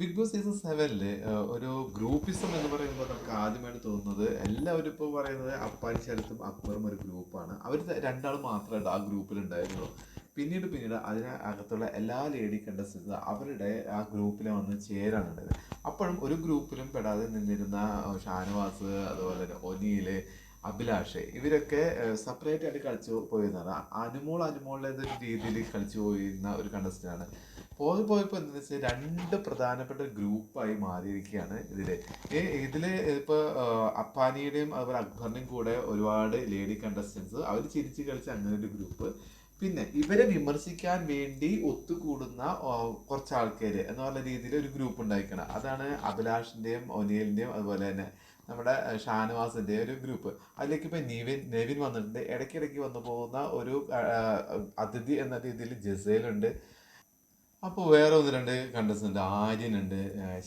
Big boss season സെവനിൽ ഒരു groupism എന്ന് പറയുമ്പോൾ നമുക്ക് ആദ്യമായിട്ട് തോന്നുന്നത് എല്ലാവരും ഇപ്പോൾ പറയുന്നത് അപ്പാടി ശരത്തും അക്ബറും ഒരു ഗ്രൂപ്പാണ് അവർ രണ്ടാൾ മാത്രമായിട്ട് ആ ഗ്രൂപ്പിൽ ഉണ്ടായിരുന്നുള്ളൂ. പിന്നീട് പിന്നീട് അതിനകത്തുള്ള എല്ലാ ലേഡി കണ്ടസ്റ്റൻസ് അവരുടെ ആ ഗ്രൂപ്പിൽ വന്ന് ചേരാനുണ്ടായത് അപ്പോഴും ഒരു ഗ്രൂപ്പിലും പെടാതെ നിന്നിരുന്ന ഷാനവാസ് അതുപോലെ തന്നെ ഒനീൽ അഭിലാഷ് ഇവരൊക്കെ സെപ്പറേറ്റ് ആയിട്ട് കളിച്ചു പോയിരുന്നതാണ്. അനുമോൾ അനുമോളുടെ രീതിയിൽ കളിച്ചു പോയിരുന്ന ഒരു കണ്ടസ്റ്റന്റ് ആണ്. പോയി പോയപ്പോൾ എന്താണെന്ന് വെച്ചാൽ രണ്ട് പ്രധാനപ്പെട്ട ഗ്രൂപ്പായി മാറിയിരിക്കുകയാണ് ഇതിലെ. ഈ ഇതിൽ ഇപ്പൊ അപ്പാനിയുടെയും അതുപോലെ അക്ബറിന്റെയും കൂടെ ഒരുപാട് ലേഡി കണ്ടസ്റ്റൻസ് അവർ ചിരിച്ച് കളിച്ച അങ്ങനെ ഒരു ഗ്രൂപ്പ്. പിന്നെ ഇവരെ വിമർശിക്കാൻ വേണ്ടി ഒത്തുകൂടുന്ന കുറച്ച് ആൾക്കാർ എന്ന് പറഞ്ഞ രീതിയിൽ ഒരു ഗ്രൂപ്പ് ഉണ്ടായിരിക്കണം അതാണ് അഭിലാഷിന്റെയും ഒനിയലിന്റെയും അതുപോലെ തന്നെ നമ്മുടെ ഷാനവാസിന്റെ ഒരു ഗ്രൂപ്പ്. അതിലേക്ക് ഇപ്പൊ നിവിൻ നെവിൻ വന്നിട്ടുണ്ട്. ഇടയ്ക്കിടയ്ക്ക് വന്നു പോകുന്ന ഒരു അതിഥി എന്ന രീതിയിൽ ജസേലുണ്ട്. അപ്പോൾ വേറെ ഒന്ന് രണ്ട് കണ്ടസ്റ്റന്റ് ആര്യനുണ്ട്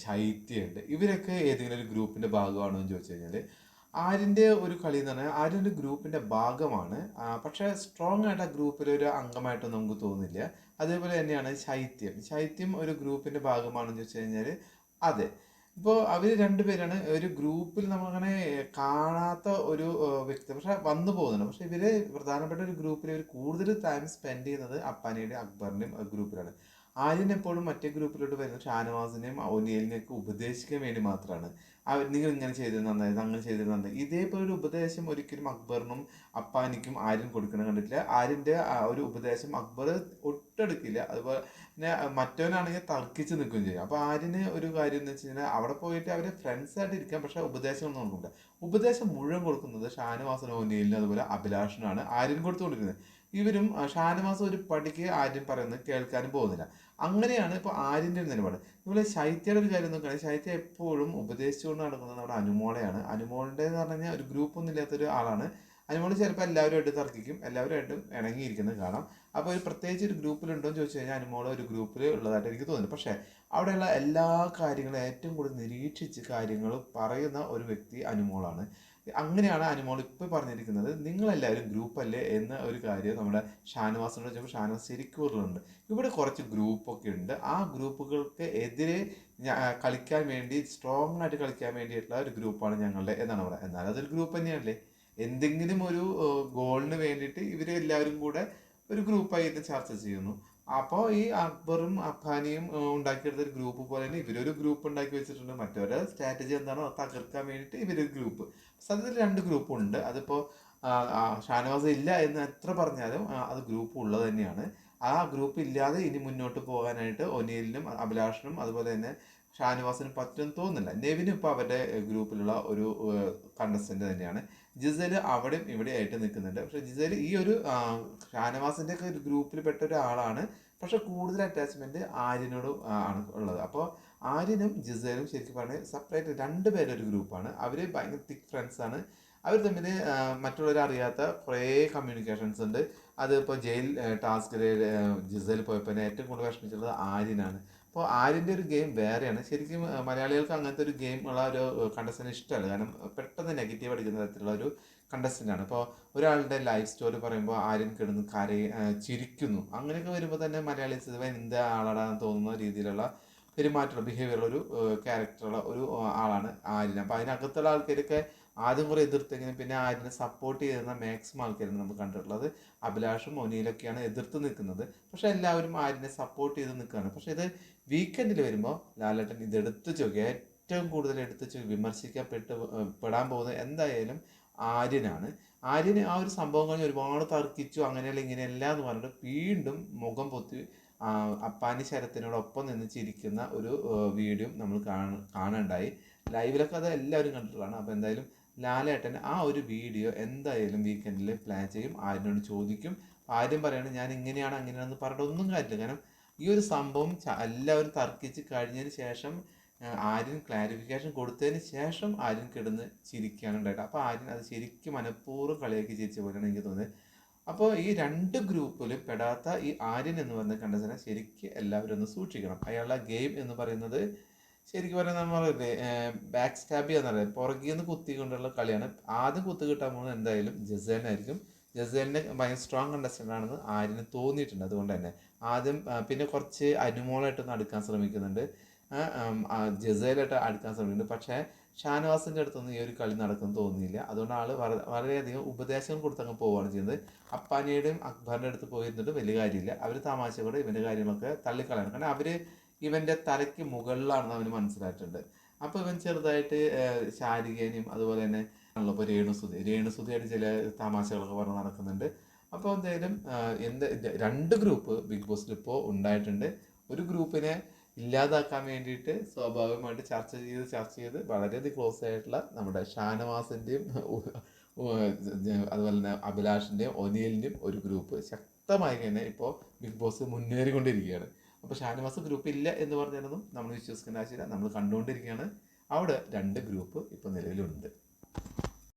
ശൈത്യമുണ്ട് ഇവരൊക്കെ ഏതെങ്കിലും ഒരു ഗ്രൂപ്പിന്റെ ഭാഗമാണോ എന്ന് ചോദിച്ചു കഴിഞ്ഞാൽ ആര്യന്റെ ഒരു കളി എന്ന് പറഞ്ഞാൽ ആര്യൻ ഒരു ഗ്രൂപ്പിന്റെ ഭാഗമാണ്. പക്ഷേ സ്ട്രോങ് ആയിട്ട് ആ ഗ്രൂപ്പിൽ ഒരു അംഗമായിട്ടൊന്നും നമുക്ക് തോന്നില്ല അതേപോലെ തന്നെയാണ് ശൈത്യം. ശൈത്യം ഒരു ഗ്രൂപ്പിന്റെ ഭാഗമാണെന്ന് ചോദിച്ചു കഴിഞ്ഞാൽ അതെ. ഇപ്പോൾ അവർ രണ്ടുപേരാണ് ഒരു ഗ്രൂപ്പിൽ നമ്മളങ്ങനെ കാണാത്ത ഒരു വ്യക്തി. പക്ഷെ വന്നു പോകുന്നുണ്ട്. പക്ഷെ ഇവർ പ്രധാനപ്പെട്ട ഒരു ഗ്രൂപ്പിൽ ഇവർ കൂടുതൽ ടൈം സ്പെൻഡ് ചെയ്യുന്നത് അപ്പാനിയുടെ അക്ബറിന്റെയും ഗ്രൂപ്പിലാണ് ആര്യൻ എപ്പോഴും മറ്റേ ഗ്രൂപ്പിലോട്ട് വരുന്ന. ഷാനവാസിനെയും ഒനിയലിനെയും ഒക്കെ ഉപദേശിക്കാൻ വേണ്ടി മാത്രമാണ്. അവർ നിങ്ങൾ ഇങ്ങനെ ചെയ്തത് നന്നായി അങ്ങനെ ചെയ്തത് നന്നായി. ഇതേപോലെ ഒരു ഉപദേശം ഒരിക്കലും അക്ബറിനും അപ്പാനിക്കും ആര്യൻ കൊടുക്കണം കണ്ടിട്ടില്ല. ആര്യന്റെ ഒരു ഉപദേശം അക്ബർ ഒട്ടെടുക്കില്ല അതുപോലെ പിന്നെ മറ്റവനാണെങ്കിൽ തർക്കിച്ച് നിൽക്കുകയും ചെയ്യും. അപ്പോൾ ആര്യന് ഒരു കാര്യം എന്ന് വെച്ച് കഴിഞ്ഞാൽ അവിടെ പോയിട്ട് അവർ ഫ്രണ്ട്സ് ആയിട്ട് ഇരിക്കാം പക്ഷെ ഒന്നും നോക്കില്ല ഉപദേശം മുഴുവൻ കൊടുക്കുന്നത് ഷാനവാസനും ഒനിയലിനും അതുപോലെ അഭിലാഷനാണ് ആര്യൻ കൊടുത്തുകൊണ്ടിരിക്കുന്നത്. ഇവരും ഷാനവാസ് ഒരു പടിക്ക് ആര്യം പറയുന്നത് കേൾക്കാനും പോകുന്നില്ല. അങ്ങനെയാണ് ഇപ്പോൾ ആര്യന്റെ ഒരു നിലപാട്. ഇവിടെ ശൈത്യയുടെ ഒരു കാര്യം നോക്കുകയാണെങ്കിൽ ശൈത്യ എപ്പോഴും ഉപദേശിച്ചുകൊണ്ട് നടക്കുന്നത് നമ്മുടെ അനുമോളയാണ്. അനുമോളിന്റെ എന്ന് പറഞ്ഞു ഒരു ഗ്രൂപ്പ് ഒന്നും ഇല്ലാത്ത ഒരു ആളാണ്. അനുമോൾ ചിലപ്പോൾ എല്ലാവരുമായിട്ട് തർക്കിക്കും എല്ലാവരുമായിട്ടും ഇണങ്ങിയിരിക്കുന്നത് കാണാം. അപ്പോൾ ഒരു പ്രത്യേകിച്ച് ഒരു ഗ്രൂപ്പിലുണ്ടോ എന്ന് ചോദിച്ചു കഴിഞ്ഞാൽ അനുമോൾ ഒരു ഗ്രൂപ്പിൽ ഉള്ളതായിട്ട് എനിക്ക് തോന്നുന്നു. പക്ഷേ അവിടെയുള്ള എല്ലാ കാര്യങ്ങളും ഏറ്റവും കൂടുതൽ നിരീക്ഷിച്ച് കാര്യങ്ങൾ പറയുന്ന ഒരു വ്യക്തി അനുമോളാണ്. അങ്ങനെയാണ് അനുമോൾ ഇപ്പോൾ പറഞ്ഞിരിക്കുന്നത്. നിങ്ങളെല്ലാവരും ഗ്രൂപ്പല്ലേ എന്ന ഒരു കാര്യം നമ്മുടെ ഷാനവാസിനോട് ചോദിച്ചപ്പോൾ ഷാനവാസ് ശരിക്കും ഉള്ളുണ്ട് ഇവിടെ കുറച്ച് ഗ്രൂപ്പൊക്കെ ഉണ്ട്. ആ ഗ്രൂപ്പുകൾക്ക് എതിരെ കളിക്കാൻ വേണ്ടി സ്ട്രോങ് ആയിട്ട് കളിക്കാൻ വേണ്ടിയിട്ടുള്ള ഒരു ഗ്രൂപ്പാണ് ഞങ്ങളുടെ എന്നാണ് പറയുന്നത്. എന്നാൽ അതൊരു ഗ്രൂപ്പ് തന്നെയല്ലേ. എന്തെങ്കിലും ഒരു ഗോളിന് വേണ്ടിയിട്ട് ഇവരെല്ലാവരും കൂടെ ഒരു ഗ്രൂപ്പായി ഇത് ചർച്ച ചെയ്യുന്നു. അപ്പോൾ ഈ അക്ബറും അഫാനിയും ഉണ്ടാക്കിയെടുത്ത ഒരു ഗ്രൂപ്പ് പോലെ തന്നെ ഇവരൊരു ഗ്രൂപ്പ് ഉണ്ടാക്കി വെച്ചിട്ടുണ്ട്. മറ്റൊരു സ്ട്രാറ്റജി എന്താണോ തകർക്കാൻ വേണ്ടിയിട്ട് ഇവരൊരു ഗ്രൂപ്പ്. സത്യത്തിൽ രണ്ട് ഗ്രൂപ്പ് ഉണ്ട്. അതിപ്പോൾ ഷാനവാസ് ഇല്ല എന്ന് എത്ര പറഞ്ഞാലും അത് ഗ്രൂപ്പ് ഉള്ളത് തന്നെയാണ്. ആ ഗ്രൂപ്പ് ഇല്ലാതെ ഇനി മുന്നോട്ട് പോകാനായിട്ട് ഒനീലിനും അഭിലാഷിനും അതുപോലെ തന്നെ ഷാനവാസിനും പറ്റും തോന്നുന്നില്ല. നെവിന് ഇപ്പോൾ അവരുടെ ഗ്രൂപ്പിലുള്ള ഒരു കണ്ടസ്റ്റന്റ് തന്നെയാണ്. ജിസേൽ അവിടെയും ഇവിടെ ആയിട്ട് നിൽക്കുന്നുണ്ട്. പക്ഷെ ജിസേൽ ഈ ഒരു ആ, ഷാനവാസിന്റെ ഒക്കെ ഗ്രൂപ്പിൽ പെട്ട ഒരാളാണ് പക്ഷെ കൂടുതൽ അറ്റാച്ച്മെന്റ് ആര്യനോടും ആണ് ഉള്ളത്. അപ്പോൾ ആര്യനും ജിസേലും ശരിക്കും പറഞ്ഞാൽ സെപ്പറേറ്റ് രണ്ട് പേരുടെ ഒരു ഗ്രൂപ്പാണ്. അവർ ഭയങ്കര തിക് ഫ്രണ്ട്സ് ആണ്. അവർ തമ്മിൽ മറ്റുള്ളവരെ അറിയാത്ത കുറേ കമ്മ്യൂണിക്കേഷൻസ് ഉണ്ട്. അത് ഇപ്പോൾ ജയിൽ ടാസ്കിൽ ജിസേൽ പോയപ്പോൾ ഏറ്റവും കൂടുതൽ വിഷമിച്ചിട്ടുള്ളത് ആര്യനാണ്. അപ്പോൾ ആര്യന്റെ ഒരു ഗെയിം വേറെയാണ്. ശരിക്കും മലയാളികൾക്ക് അങ്ങനത്തെ ഒരു ഗെയിം ഉള്ള ഒരു കണ്ടസ്റ്റന്റ് ഇഷ്ടമല്ല. കാരണം പെട്ടെന്ന് നെഗറ്റീവ് അടിക്കുന്ന തരത്തിലുള്ള ഒരു കണ്ടസ്റ്റന്റാണ് ഇപ്പോൾ ഒരാളുടെ ലൈഫ് സ്റ്റോറി പറയുമ്പോൾ ആര്യൻ കിടന്ന് കരയി ചിരിക്കുന്നു. അങ്ങനെയൊക്കെ വരുമ്പോൾ തന്നെ മലയാളീസ് എന്ത് ആളാടാന്ന് തോന്നുന്ന രീതിയിലുള്ള പെരുമാറ്റമുള്ള ബിഹേവിയറുള്ള ഒരു ക്യാരക്ടറുള്ള ഒരു ആളാണ് ആര്യൻ. അപ്പോൾ അതിനകത്തുള്ള ആൾക്കാരൊക്കെ ആദ്യം കുറെ എതിർത്തെങ്കിലും പിന്നെ ആര്യനെ സപ്പോർട്ട് ചെയ്തിരുന്ന മാക്സിമം ആൾക്കാരാണ് നമ്മൾ കണ്ടിട്ടുള്ളത്. അഭിലാഷും ഒനിയിലൊക്കെയാണ് എതിർത്ത് നിൽക്കുന്നത്. പക്ഷെ എല്ലാവരും ആര്യനെ സപ്പോർട്ട് ചെയ്ത് നിൽക്കുകയാണ്. പക്ഷെ ഇത് വീക്കെൻഡിൽ വരുമ്പോൾ ലാലേട്ടൻ ഇത് എടുത്തു ചോദിക്കുക ഏറ്റവും കൂടുതൽ എടുത്തു വിമർശിക്കപ്പെട്ട് പെടാൻ പോകുന്നത് എന്തായാലും ആര്യനാണ്. ആര്യന് ആ ഒരു സംഭവം കഴിഞ്ഞ് ഒരുപാട് തർക്കിച്ചു. അങ്ങനെയല്ല ഇങ്ങനെയല്ല എന്ന് പറഞ്ഞിട്ട് വീണ്ടും മുഖം പൊത്തി അപ്പാനി ശരത്തിനോടൊപ്പം നിന്ന് ചിരിക്കുന്ന ഒരു വീഡിയോ നമ്മൾ കാണ കാണണ്ടായി. ലൈവിലൊക്കെ അത് എല്ലാവരും കണ്ടിട്ടുള്ളതാണ്. അപ്പോൾ എന്തായാലും ലാലേട്ടൻ ആ ഒരു വീഡിയോ എന്തായാലും വീക്കെൻഡിൽ പ്ലാൻ ചെയ്യും. ആര്യനോട് ചോദിക്കും. ആര്യം പറയാണ് ഞാൻ ഇങ്ങനെയാണ് അങ്ങനെയാണെന്ന് പറഞ്ഞിട്ട് ഒന്നും കാര്യമില്ല. കാരണം ഈ ഒരു സംഭവം എല്ലാവരും തർക്കിച്ച് കഴിഞ്ഞതിന് ശേഷം ആര്യൻ ക്ലാരിഫിക്കേഷൻ കൊടുത്തതിന് ശേഷം ആര്യൻ കിടന്ന് ചിരിക്കുകയാണ് ഉണ്ടായിട്ട് അപ്പോൾ ആര്യൻ അത് ശരിക്കും മനഃപൂർവം കളിയാക്കി ചിരിച്ച പോലെയാണ് എനിക്ക് തോന്നുന്നത് അപ്പോൾ ഈ രണ്ട് ഗ്രൂപ്പിലും പെടാത്ത ഈ ആര്യൻ എന്ന് പറയുന്ന കണ്ടതിനെ ശരിക്കും എല്ലാവരും ഒന്ന് സൂക്ഷിക്കണം. അയാളുടെ ഗെയിം എന്ന് പറയുന്നത് ശരിക്കും പറഞ്ഞാൽ നമ്മൾ ബാക്ക് സ്റ്റാബ് ചെയ്യാന്ന് പറയുന്നത് പുറകിൽ നിന്ന് കുത്തിക്കൊണ്ടുള്ള കളിയാണ്. ആദ്യം കുത്തു കിട്ടാൻ പോകുന്നത് എന്തായാലും ജസേനായിരിക്കും ജസേലിന് ഭയങ്കര സ്ട്രോങ് കണ്ടസ്റ്റന്റ് ആണെന്ന് ആര്യന് തോന്നിയിട്ടുണ്ട് അതുകൊണ്ട് തന്നെ. ആദ്യം പിന്നെ കുറച്ച് അനുമോളായിട്ടൊന്ന് അടുക്കാൻ ശ്രമിക്കുന്നുണ്ട്. ജസേലായിട്ട് അടുക്കാൻ ശ്രമിക്കുന്നുണ്ട്. പക്ഷേ ഷാനവാസിന്റെ അടുത്തൊന്നും ഈ ഒരു കളി നടക്കുമെന്ന് തോന്നിയില്ല അതുകൊണ്ട് ആൾ വളരെയധികം ഉപദേശങ്ങൾ കൊടുത്തങ്ങ് പോവുകയാണ് ചെയ്യുന്നത്. അപ്പാനിയുടെയും അക്ബറിന്റെ അടുത്ത് പോയിരുന്നിട്ട് വലിയ കാര്യമില്ല. അവർ തമാശ കൂടെ ഇവന്റെ കാര്യങ്ങളൊക്കെ തള്ളിക്കളയണം. കാരണം അവർ ഇവന്റെ തലയ്ക്ക് മുകളിലാണെന്ന് അവന് മനസ്സിലായിട്ടുണ്ട്. അപ്പോൾ ഇവൻ ചെറുതായിട്ട് ശാരികേനെയും അതുപോലെ തന്നെ ഇപ്പോൾ രേണുസുതി രേണുസുതിയായിട്ട് ചില തമാശകളൊക്കെ പറഞ്ഞ് നടക്കുന്നുണ്ട്. അപ്പോൾ എന്തായാലും എന്ത് രണ്ട് ഗ്രൂപ്പ് ബിഗ് ബോസിൽ ഇപ്പോൾ ഉണ്ടായിട്ടുണ്ട്. ഒരു ഗ്രൂപ്പിനെ ഇല്ലാതാക്കാൻ വേണ്ടിയിട്ട് സ്വാഭാവികമായിട്ട് ചർച്ച ചെയ്ത് ചർച്ച ചെയ്ത് വളരെയധികം ക്ലോസ് ആയിട്ടുള്ള നമ്മുടെ ഷാനവാസിന്റെയും അതുപോലെ തന്നെ അഭിലാഷിന്റെയും ഒനിയലിന്റെയും ഒരു ഗ്രൂപ്പ് ശക്തമായി തന്നെ ഇപ്പോൾ ബിഗ് ബോസ് മുന്നേറിക്കൊണ്ടിരിക്കുകയാണ്. അപ്പോൾ ഷാനവാസ് ഗ്രൂപ്പ് ഇല്ല എന്ന് പറഞ്ഞാലൊന്നും നമ്മൾ വിശ്വസിക്കേണ്ട ആവശ്യമില്ല. നമ്മൾ കണ്ടുകൊണ്ടിരിക്കുകയാണ്. അവിടെ രണ്ട് ഗ്രൂപ്പ് ഇപ്പോൾ നിലവിലുണ്ട്.